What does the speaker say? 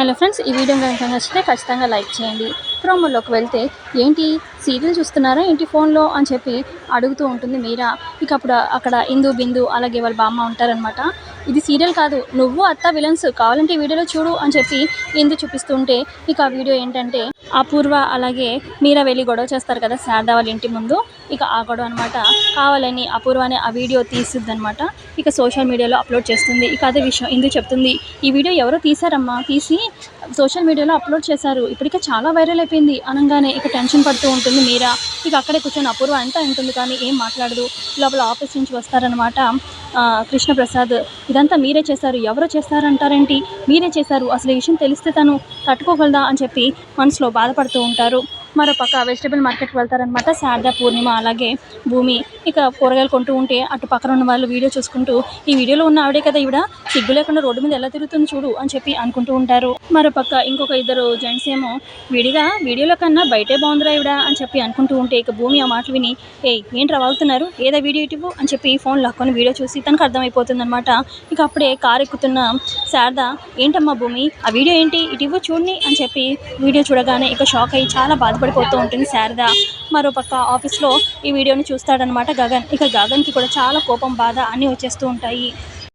Hello friends ఈ video కనుక నచ్చితే ఖచ్చితంగా లైక్ చేయండి. ప్రోమోలోకి వెళ్తే ఏంటి సీరియల్ చూస్తున్నారా ఏంటి ఫోన్లో అని చెప్పి అడుగుతూ ఉంటుంది మీరా. ఇక అప్పుడు అక్కడ ఇందు బిందు అలాగే వాళ్ళ బామ్మ ఉంటారనమాట ఇది సీరియల్ కాదు. నువ్వు అత్త విలన్స్ కావాలంటే ఈ వీడియోలో చూడు అని చెప్పి ఇందు చూపిస్తుంటే ఇక ఆ వీడియో ఏంటంటే అపూర్వ అలాగే మీరా వెళ్ళి గొడవ చేస్తారు కదా శారదా వాళ్ళ ఇంటి ముందు. ఇక ఆ గొడవ అనమాట కావాలని అపూర్వనే ఆ వీడియో తీస్తుంది అనమాట ఇక సోషల్ మీడియాలో అప్లోడ్ చేస్తుంది. ఇక అదే విషయం ఇందు చెప్తుంది. ఈ వీడియో ఎవరో తీశారమ్మా? తీసి సోషల్ మీడియాలో అప్లోడ్ చేశారు. ఇప్పటికే చాలా వైరల్ అయిపోయింది. అనగానే ఇక టెన్షన్ పడుతూ ఉంటుంది మీరా. ఇక అక్కడే కూర్చొని అపూర్వ అంతా ఉంటుంది కానీ ఏం మాట్లాడదు. లోపల ఆఫీస్ నుంచి వస్తారనమాట కృష్ణప్రసాద్ ఇదంతా మీరే చేశారు ఎవరో చేస్తారంటారేంటి? మీరే చేశారు అసలు ఈ విషయం తెలిస్తే తను తట్టుకోగలదా అని చెప్పి మనసులో బాధపడుతూ ఉంటారు. మరో పక్క వెజిటబుల్ మార్కెట్కి వెళ్తారనమాట శారదా పూర్ణిమ అలాగే భూమి. ఇక కూరగాయలు కొంటూ ఉంటే అటు పక్కన ఉన్న వాళ్ళు వీడియో చూసుకుంటూ ఈ వీడియోలో ఉన్న ఆవిడే కదా ఈవిడ? సిగ్గు లేకుండా రోడ్డు మీద ఎలా తిరుగుతుంది చూడు అని చెప్పి అనుకుంటూ ఉంటారు. మరో పక్క ఇంకొక ఇద్దరు జెంట్స్ ఏమో విడిగా వీడియోలో కన్నా బయటే బాగుందిరా ఈవిడ అని చెప్పి అనుకుంటూ ఉంటే ఇక భూమి ఆ మాటలు విని ఏ ఏంట్రా వాగుతున్నారు? ఏదో వీడియో ఇటు అని చెప్పి ఫోన్ లాక్కొని వీడియో చూసి తనకు అర్థమైపోతుంది అనమాట ఇక అప్పుడే కారు ఎక్కుతున్న శారద ఏంటమ్మా భూమి? ఆ వీడియో ఏంటి? ఇటు ఇవ్వు చూడని అని చెప్పి వీడియో చూడగానే ఇక షాక్ అయ్యి చాలా బాధపడిపోతూ ఉంటుంది శారద. మరో పక్క ఆఫీస్లో ఈ వీడియోని చూస్తాడనమాట గగన్ ఇక గగన్కి కూడా చాలా కోపం బాధ అన్నీ వచ్చేస్తూ ఉంటాయి.